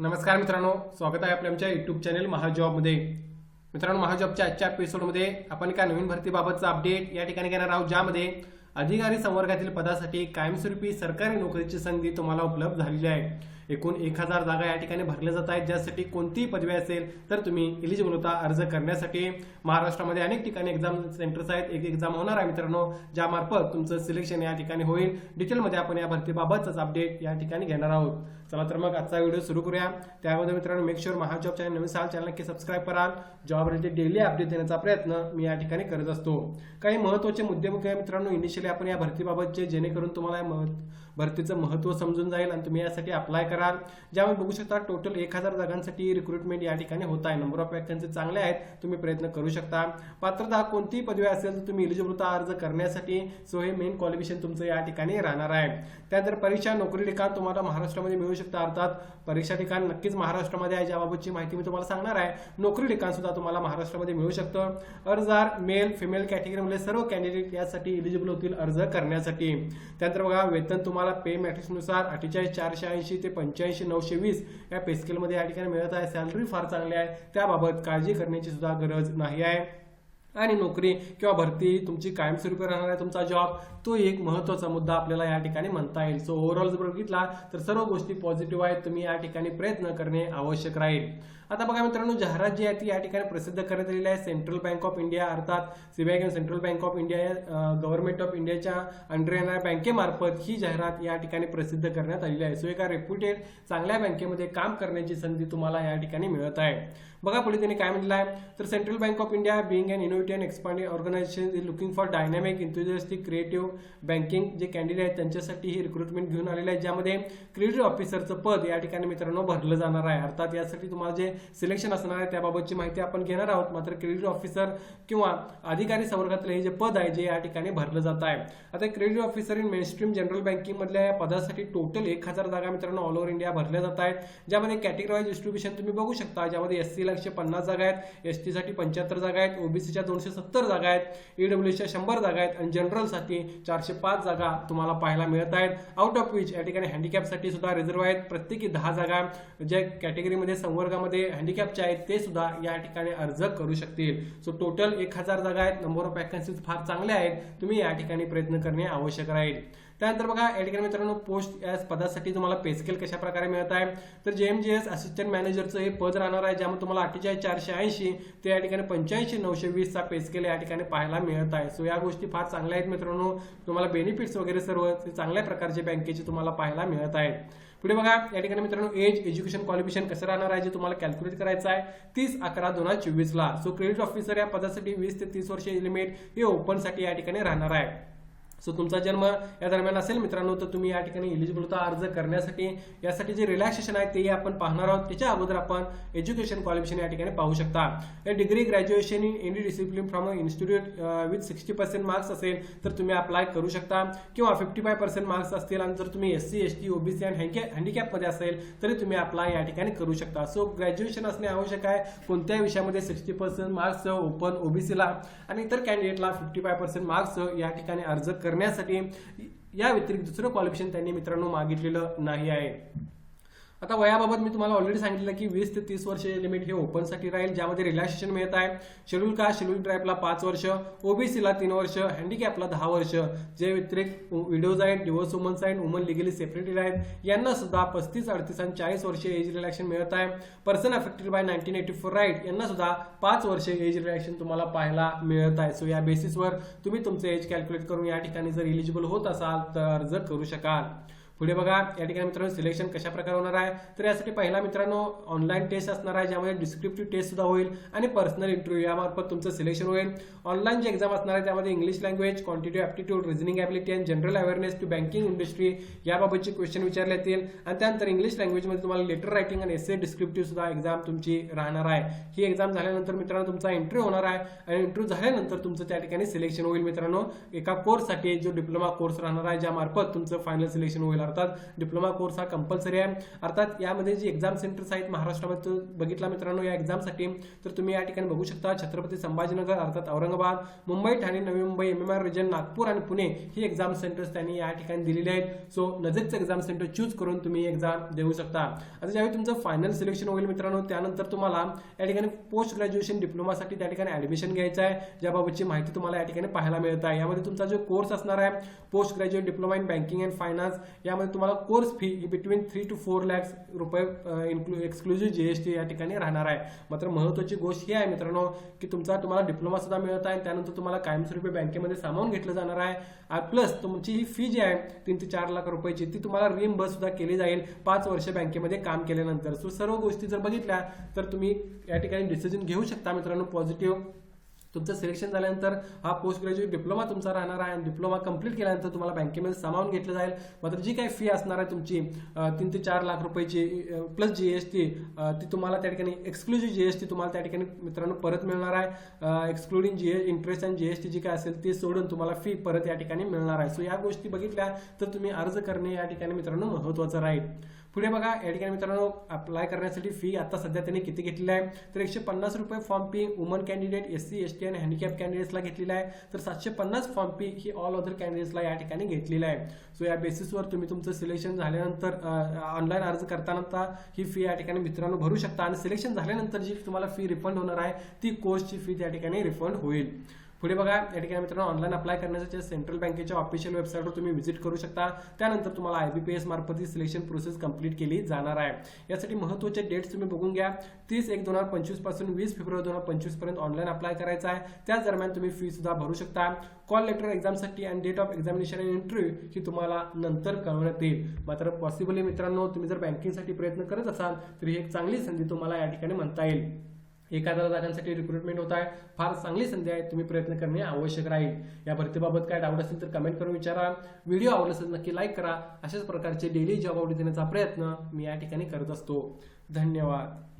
नमस्कार मित्रांनो स्वागत आहे आपल्या आमच्या युट्यूब चॅनल महाजॉबमध्ये. मित्रांनो महाजॉबच्या आजच्या एपिसोडमध्ये आपण एका नवीन भरतीबाबतचा अपडेट या ठिकाणी घेणार आहोत ज्यामध्ये अधिकारी संवर्गातील पदासाठी कायमस्वरूपी सरकारी नोकरीची संधी तुम्हाला उपलब्ध झालेली आहे. एकूण एक हजार जागा या ठिकाणी भरल्या जात आहेत. ज्यासाठी कोणतीही पदवी असेल तर तुम्ही इलिजिबल होता अर्ज करण्यासाठी महाराष्ट्रामध्ये अनेक ठिकाणी एक्झाम सेंटर्स आहेत. एक एक्झाम होणार आहे मित्रांनो ज्यामार्फत तुमचं सिलेक्शन या ठिकाणी होईल. डिटेलमध्ये आपण या भरतीबाबतच अपडेट या ठिकाणी घेणार आहोत. चला तर मग आजचा व्हिडिओ सुरू करूया. त्यामध्ये मित्रांनो मेक शुअर महाजॉब चॅनल नवीन साल चॅनल नक्की सबस्क्राईब कराल जॉब रिलेटेड डेली अपडेट देण्याचा प्रयत्न मी या ठिकाणी करत असतो. काही महत्त्वाचे मुद्दे मुख्य मित्रांनो इनिशियली आपण या भरतीबाबतचे जेणेकरून तुम्हाला मह- भरतीचं महत्त्व समजून जाईल आणि तुम्ही यासाठी अप्लाय करा. कराल ज्यामध्ये बघू शकता टोटल एक हजार जागांसाठी रिक्रुटमेंट या ठिकाणी होत आहे. नंबर ऑफ वॅकन्सी चांगले आहेत तुम्ही प्रयत्न करू शकता. पात्रता कोणतीही पदवी असेल तर तुम्ही इलिजिबल होता अर्ज करण्यासाठी. सो हे मेन क्वालिफिकेशन तुमचं या ठिकाणी राहणार आहे. त्यानंतर परीक्षा नोकरी ठिकाण तुम्हाला महाराष्ट्रामध्ये मिळू शकतं अर्थात परीक्षा ठिकाण नक्कीच महाराष्ट्रामध्ये आहे ज्याबाबतची माहिती मी तुम्हाला सांगणार आहे. नोकरी ठिकाण सुद्धा तुम्हाला महाराष्ट्रामध्ये मिळू शकतं. अर्जार मेल फिमेल कॅटेगरीमधले सर्व कॅन्डिडेट यासाठी इलिजिबल होतील अर्ज करण्यासाठी. त्यानंतर बघा वेतन तुम्हाला पे मॅट्रिक्सनुसार अठ्ठेचाळीस चारशे ऐंशी ते पंच्याऐंशी नऊशे वीस या पेस्केलमध्ये या ठिकाणी मिळत आहे. सॅलरी फार चांगली आहे. त्याबाबत काळजी करण्याची सुद्धा गरज नाही आहे. आणि नोकरी किंवा भरती तुमची कायमस्वरूपी राहणार आहे तुमचा जॉब तो एक महत्त्वाचा मुद्दा आपल्याला या ठिकाणी म्हणता येईल. सो ओव्हरऑल जर बघितला तर सर्व गोष्टी पॉझिटिव्ह आहेत. तुम्ही या ठिकाणी प्रयत्न करणे आवश्यक राहील. आता बघा मित्रांनो जाहिरात जी आहे ती या ठिकाणी प्रसिद्ध करण्यात आलेली आहे. सेंट्रल बँक ऑफ इंडिया अर्थात सीबीआय किंवा सेंट्रल बँक ऑफ इंडिया या गव्हर्नमेंट ऑफ इंडियाच्या अंडर येणाऱ्या बँकेमार्फत ही जाहिरात या ठिकाणी प्रसिद्ध करण्यात आलेली आहे. सो एका रेप्युटेड चांगल्या बँकेमध्ये काम करण्याची संधी तुम्हाला या ठिकाणी मिळत आहे. बघा पुढे त्यांनी काय म्हटलं आहे. तर Central Bank of India being and innovative and expanding organisation is looking for dynamic enthusiastic creative banking जे कॅन्डिडेट आहेत त्यांच्यासाठी ही रिक्रुटमेंट घेऊन आलेले आहे. ज्यामध्ये क्रेडिट ऑफिसरचं पद या ठिकाणी मित्रांनो भरलं जाणार आहे. अर्थात यासाठी तुम्हाला जे सिलेक्शन असणार आहे त्याबाबतची माहिती आपण घेणार आहोत. मात्र क्रेडिट ऑफिसर किंवा अधिकारी संवर्गातलं हे जे पद आहे जे या ठिकाणी भरलं जात आहे. आता credit officer in mainstream general बँकिंगमधल्या या पदासाठी टोटल एक हजार जागा मित्रांनो ऑल ओव्हर इंडिया भरल्या जात आहेत. ज्यामध्ये कॅटेगरीवाईज डिस्ट्रीब्युशन तुम्ही बघू शकता. ज्यामध्ये एस सी एकशे पन्नास जागा आहेत एस टीसाठी पंच्याहत्तर जागा आहेत ओबीसीच्या दोनशे सत्तर जागा आहेत ईडब्ल्यूच्या शंभर जागा आहेत आणि जनरलसाठी चारशे पाच जागा तुम्हाला पाहायला मिळत आहेत. आउट ऑफ विच या ठिकाणी हँडिकॅपसाठी सुद्धा रिझर्व्ह आहेत. प्रत्येकी दहा जागा ज्या कॅटेगरीमध्ये संवर्गामध्ये हँडिकॅपचे आहेत ते सुद्धा या ठिकाणी अर्ज करू शकतील. सो टोटल एक हजार जागा आहेत नंबर ऑफ वॅकन्सीज फार चांगल्या आहेत तुम्ही या ठिकाणी प्रयत्न करणे आवश्यक राहील. त्यानंतर बघा या ठिकाणी मित्रांनो पोस्ट या पदासाठी तुम्हाला पेस्केल कशा प्रकारे मिळत आहे? तर जे एम जी एस असिस्टंट मॅनेजरचं हे पद राहणार आहे ज्यामध्ये तुम्हाला अठ्ठेचाळीस चारशे ऐंशी ते या ठिकाणी पंच्याऐंशी नऊशे वीसचा पेस्केल या ठिकाणी पाहायला मिळत आहे. सो या गोष्टी फार चांगल्या आहेत मित्रांनो. तुम्हाला बेनिफिट्स वगैरे सर्व चांगल्या प्रकारचे बँकेचे तुम्हाला पाहायला मिळत आहेत. पुढे बघा या ठिकाणी मित्रांनो एज एज्युकेशन क्वालिफिकेशन कसं राहणार आहे जे तुम्हाला कॅल्क्युलेट करायचं आहे तीस अकरा दोन हजार चोवीसला सो क्रेडिट ऑफिसर या पदासाठी वीस ते तीस वर्ष लिमिट हे ओपनसाठी या ठिकाणी राहणार आहे. सो तुमचा जन्म या दरम्यान असेल मित्रांनो तर तुम्ही या ठिकाणी इलिजिबल होता अर्ज करण्यासाठी. यासाठी जे रिलॅक्सेशन आहे तेही आपण पाहणार आहोत. त्याच्या अगोदर आपण एज्युकेशन क्वालिफिकेशन या ठिकाणी पाहू शकता. या degree graduation in any discipline from a institute with sixty percent marks असेल तर तुम्ही अप्लाय करू शकता. किंवा फिफ्टी फाय पर्सेंट मार्क्स असतील आणि जर तुम्ही S C S T OBC आणि हँडिकॅपमध्ये असेल तरी तुम्ही अप्लाय या ठिकाणी करू शकता. सो ग्रॅज्युएशन असणे आवश्यक आहे. कोणत्याही विषयामध्ये सिक्स्टी पर्सेंट मार्क्स ओपन ओबीसीला आणि इतर कॅन्डिडेटला फिफ्टी फाय पर्सेंट मार्क्स या ठिकाणी अर्ज कर करण्यासाठी या व्यतिरिक्त दुसरं क्वालिफिकेशन त्यांनी मित्रांनो मागितलेलं नाही आहे. आता वयाबाबत मी तुम्हाला ऑलरेडी सांगितलं की वीस ते तीस वर्ष लिमिट हे ओपनसाठी राहील ज्यामध्ये रिलॅक्सेशन मिळत आहे. शेड्यूल का? शेड्यूल ट्राईबला पाच वर्ष ओबीसीला तीन वर्ष हँडिकॅपला दहा वर्ष. जे व्यतिरिक्त विडोज आहेत डिवोर्स वुमन्स आहेत वुमन लिगली सेपरेटेड आहेत यांना सुद्धा पस्तीस अडतीस आणि चाळीस वर्ष एज रिलॅक्शन मिळत आहे. Person affected by nineteen eighty four riot यांना सुद्धा पाच वर्ष एज रिलॅक्शन तुम्हाला पाहायला मिळत आहे. सो या बेसिसवर तुम्ही तुमचं एज कॅल्क्युलेट करून या ठिकाणी जर इलिजिबल होत असाल तर अर्ज करू शकाल. पुढे बघा या ठिकाणी मित्रांनो सिलेक्शन कशा प्रकारे होणार आहे? तर यासाठी पहिला मित्रांनो ऑनलाईन टेस्ट असणार आहे ज्यामध्ये डिस्क्रिप्टिव्ह टेस्ट सुद्धा होईल आणि पर्सनल इंटरव्ह्यू यामार्फत तुमचं सिलेक्शन होईल. ऑनलाईन जे एक्झाम असणार आहे त्यामध्ये English language quantity aptitude reasoning ability and general awareness to banking industry याबाबतचे क्वेश्चन विचारले येतील आणि त्यानंतर इंग्लिश लँग्वेजमध्ये तुम्हाला लेटर रायटिंग आणि एसे डिस्क्रिप्टिव्ह सुद्धा एक्झाम तुमची राहणार आहे. ही एक्झाम झाल्यानंतर मित्रांनो तुमचा इंटरव्ह्यू होणार आहे. आणि इंटरव्ह्यू झाल्यानंतर तुमचं त्या ठिकाणी सिलेक्शन होईल मित्रांनो. एका कोर्ससाठी जो डिप्लोमा कोर्स राहणार आहे ज्यामार्फत तुमचं फायनल सिलेक्शन होईल. अर्थात डिप्लोमा कोर्स हा कंपल्सरी आहे. अर्थात यामध्ये जे एक्झाम सेंटर्स आहेत महाराष्ट्रामध्ये तो बघितला मित्रांनो या एक्झामसाठी तर तुम्ही या ठिकाणी बघू शकता छत्रपती संभाजीनगर अर्थात Aurangabad Mumbai Thane Navi Mumbai M M R region Nagpur आणि पुणे ही एक्झाम सेंटर्स त्यांनी या ठिकाणी दिलेली आहेत. सो नजीकचं एक्झाम सेंटर चूज करून तुम्ही एक्झाम देऊ शकता. आता ज्यावेळी तुमचं फायनल सिलेक्शन होईल मित्रांनो त्यानंतर तुम्हाला या ठिकाणी पोस्ट ग्रॅज्युएशन डिप्लोमासाठी त्या ठिकाणी ऍडमिशन घ्यायचं आहे. ज्याबाबतची माहिती तुम्हाला या ठिकाणी पाहायला मिळत आहे. यामध्ये तुमचा जो कोर्स असणार आहे post graduate diploma in banking and finance या त्यामध्ये तुम्हाला कोर्स फी ही between three two four lakhs रुपये इन्क्लू एक्सक्लुझिव्ह जीएसटी या ठिकाणी राहणार आहे. मात्र महत्वाची गोष्ट ही आहे मित्रांनो की तुमचा तुम्हाला डिप्लोमा सुद्धा मिळत आहे त्यानंतर तुम्हाला कायमस्वरूपी बँकेमध्ये सामावून घेतलं जाणार आहे. प्लस तुमची ही फी जी आहे तीन ते चार लाख रुपयाची ती तुम्हाला रिमबर्स सुद्धा केली जाईल पाच वर्ष बँकेमध्ये काम केल्यानंतर. सो सर्व गोष्टी जर बघितल्या तर तुम्ही या ठिकाणी डिसिजन घेऊ शकता मित्रांनो पॉझिटिव्ह तुमचं सिलेक्शन झाल्यानंतर हा पोस्ट ग्रॅज्युएट डिप्लोमा तुमचा राहणार आहे. आणि डिप्लोमा कंप्लीट केल्यानंतर तुम्हाला बँकेमध्ये सामावून घेतलं जाईल. मात्र जी काही फी असणार आहे तुमची तीन ते चार लाख रुपयाची प्लस जी एस टी ती तुम्हाला त्या ठिकाणी एक्सक्लुझिव्ह टी तुम्हाला त्या ठिकाणी मित्रांनो परत मिळणार आहे. Excluding G interest and T जी काय असेल ते सोडून तुम्हाला फी परत या ठिकाणी मिळणार आहे. सो या गोष्टी बघितल्या तर तुम्ही अर्ज करणे या ठिकाणी मित्रांनो महत्वाचं राहील. पुढे बघा या ठिकाणी मित्रांनो अप्लाय करण्यासाठी फी आता सध्या त्यांनी किती घेतलेली आहे? तर एकशे पन्नास रुपये form fee woman candidate S C S T आणि हँडिकॅप कॅन्डिडेट्सला घेतलेला आहे. तर सातशे पन्नास फॉर्म फी ही ऑल अदर कॅन्डिडेट्सला या ठिकाणी घेतलेला आहे. सो या बेसिसवर तुम्ही तुमचं सिलेक्शन झाल्यानंतर ऑनलाईन अर्ज करताना ही फी या ठिकाणी मित्रांनो भरू शकता. आणि सिलेक्शन झाल्यानंतर जी तुम्हाला फी रिफंड होणार आहे ती कोर्सची फी त्या ठिकाणी रिफंड होईल. पुढे बघा या ठिकाणी मित्रांनो ऑनलाईन अप्लाय करण्यासाठी सेंट्रल बँकेच्या ऑफिशियल वेबसाईटवर तुम्ही व्हिजिट करू शकता. त्यानंतर तुम्हाला आयबीपीएस मार्फत ही सिलेक्शन प्रोसेस कंप्लीट केली जाणार आहे. यासाठी महत्त्वाचे डेट्स तुम्ही बघून घ्या. तीस एक दोन हजार पंचवीसपासून वीस फेब्रुवारी दोन हजार पंचवीसपर्यंत ऑनलाईन अप्लाय करायचा आहे. त्याच दरम्यान तुम्ही फी सुद्धा भरू शकता. कॉल लेटर एक्झामसाठी आणि date of examination and interview ही तुम्हाला नंतर कळवण्यात येईल मात्र पॉसिबली मित्रांनो तुम्ही जर बँकिंगसाठी प्रयत्न करत असाल तर ही एक चांगली संधी तुम्हाला या ठिकाणी म्हणता येईल. एखाद्या जागांसाठी रिक्रुटमेंट होत आहे. फार चांगली संधी आहे. तुम्ही प्रयत्न करणे आवश्यक राहील. या भरतीबाबत काय डाऊट असेल तर कमेंट करून विचारा. व्हिडिओ आवडला असेल नक्की लाईक करा. अशाच प्रकारचे डेली जॉब आवडी देण्याचा प्रयत्न मी या ठिकाणी करत असतो. धन्यवाद.